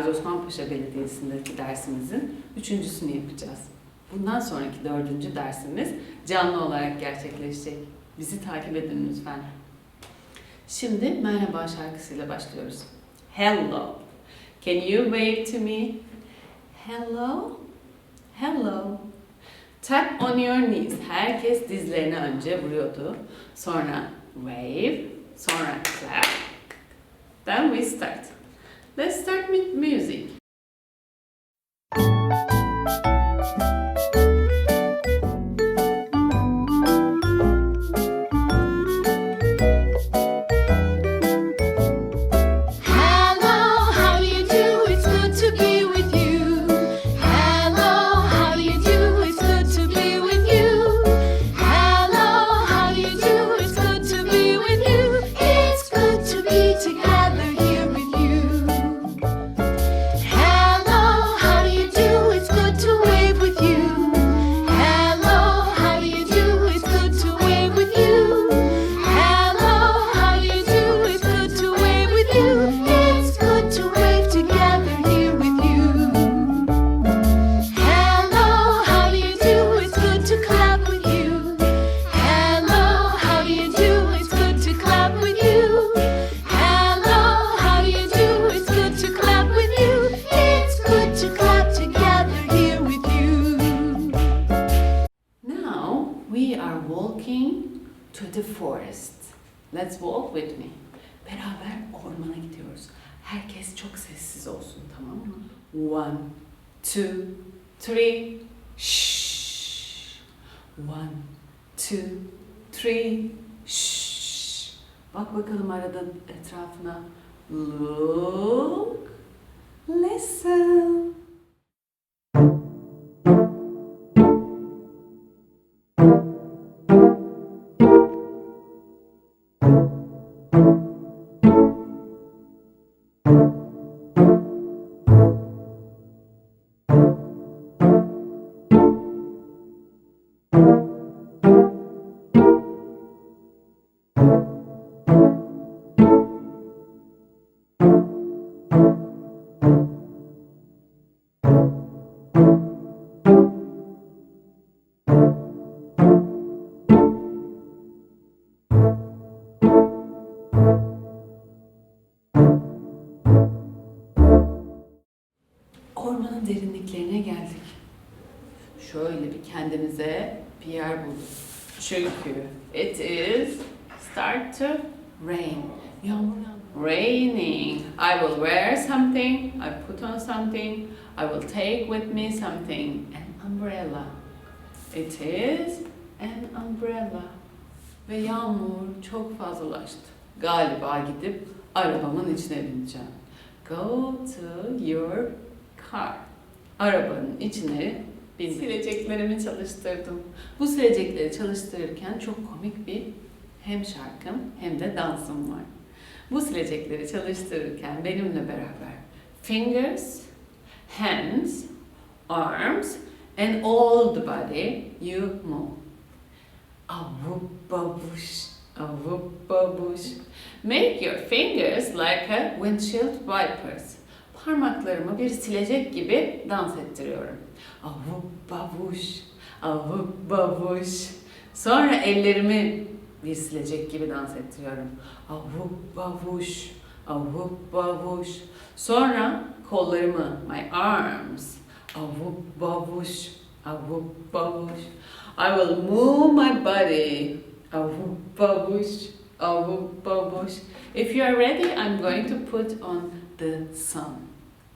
Gazi Osman Paşa Belediyesi'ndeki dersimizin üçüncüsünü yapacağız. Bundan sonraki dördüncü dersimiz canlı olarak gerçekleşecek. Bizi takip edin lütfen. Şimdi merhaba şarkısıyla başlıyoruz. Hello. Can you wave to me? Hello. Hello. Tap on your knees. Herkes dizlerini önce vuruyordu. Sonra wave. Sonra clap. Then we start. Let's start with music. The forest. Let's walk with me. Beraber ormana gidiyoruz. Herkes çok sessiz olsun tamam mı? One, two, three, shh. One, two, three, shh. Bak bakalım arada etrafına. Look, listen. Ormanın derinliklerine geldik. Şöyle bir kendimize bir yer bulduk. Çünkü it is start to rain. Yağmur yağmur. Raining. I will wear something. I put on something. I will take with me something. An umbrella. It is an umbrella. Ve yağmur çok fazlalaştı. Galiba gidip arabamın içine bineceğim. Go to your car. Arabanın içine bin. Sileceklerimi çalıştırdım. Bu silecekleri çalıştırırken çok komik bir hem şarkım hem de dansım var. Bu silecekleri çalıştırırken benimle beraber fingers, hands, arms and all the body you move. Avup babuş, avup babuş. Make your fingers like a windshield wipers. Parmaklarımı bir silecek gibi dans ettiriyorum. Avup babuş, avup babuş. Sonra ellerimi bir silecek gibi dans ettiriyorum. Avup babuş, avup babuş. Sonra kollarımı, my arms, avup babuş, avup babuş. I will move my body. Avup babuş, Oh, avup babuş. If you are ready, I'm going to put on the sun,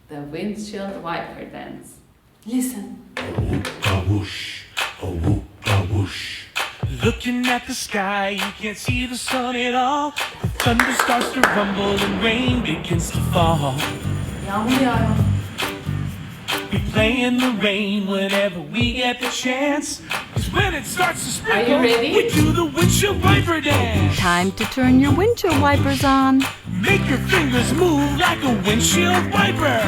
the windshield wiper dance. Listen. Whoosh, a whoop, a whoosh. Looking at the sky, you can't see the sun at all. The thunder starts to rumble and rain begins to fall. Yağmur yağıyor. We play in the rain whenever we get the chance. It starts to Are you ready? we do the windshield wiper dance. Time to turn your windshield wipers on. Make your fingers move like a windshield wiper.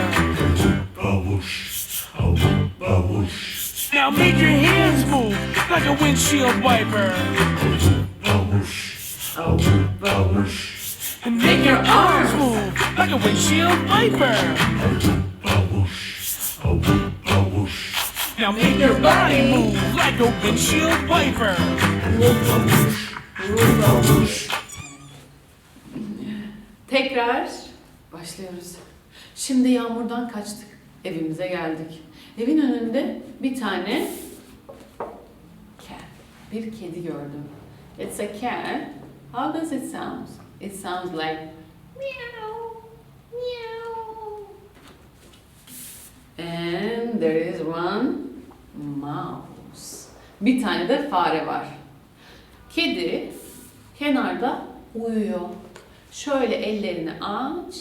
A whoosh, a whoop, a whoosh, Now make your hands move like a windshield wiper. a whoosh, a whoop, a whoosh, And make your arms move like a windshield wiper. Now make your body move like a windshield wiper. Tekrar başlıyoruz. Şimdi yağmurdan kaçtık. Evimize geldik. Evin önünde bir tane cat, bir kedi gördüm. It's a cat. How does it sound? It sounds like meow, meow. And there is one mouse. Bir tane de fare var. Kedi kenarda uyuyor. Şöyle ellerini aç,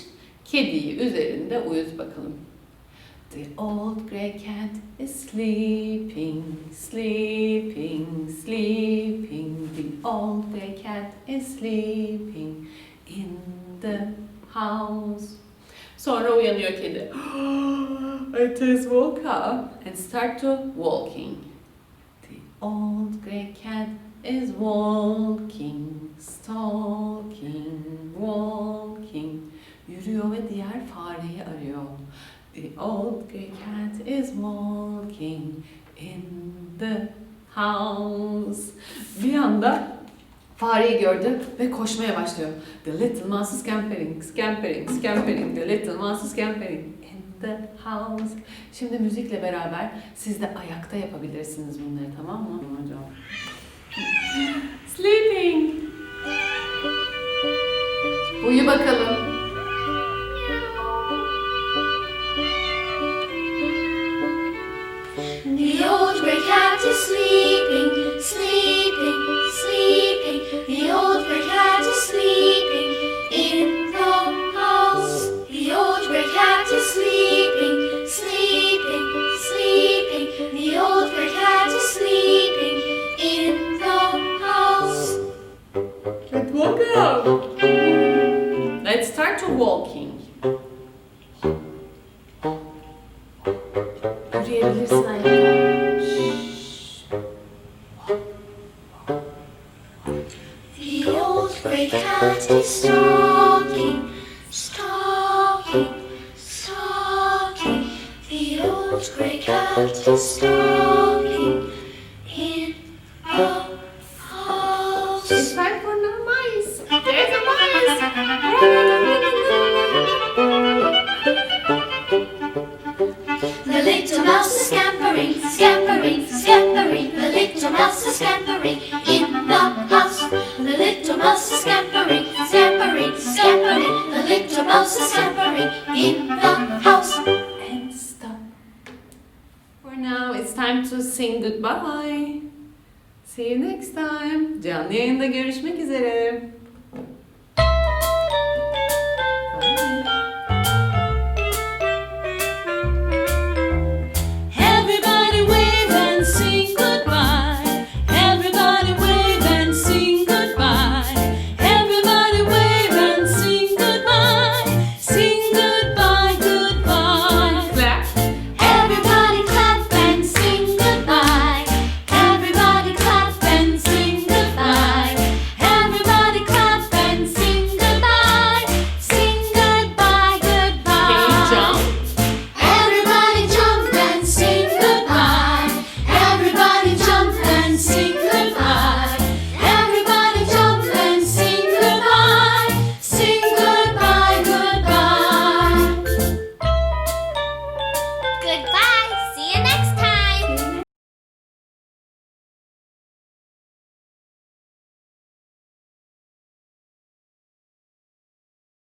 kediyi üzerinde uyut bakalım. The old grey cat is sleeping, sleeping, sleeping. The old grey cat is sleeping in the house. Sonra uyanıyor kedi. It is woke up and start to walking. The old grey cat is walking, stalking, walking. Yürüyor ve diğer fareyi arıyor. The old grey cat is walking in the house. Bir anda fareyi gördü ve koşmaya başlıyor. The little mouse is scampering, scampering, scampering. The little mouse is scampering in the house. Şimdi müzikle beraber siz de ayakta yapabilirsiniz bunları tamam mı hocam? Sleeping. Uyu bakalım. Stalking, stalking, stalking. The old grey cat is stalking time to sing goodbye. See you next time. Canlı yayında görüşmek üzere.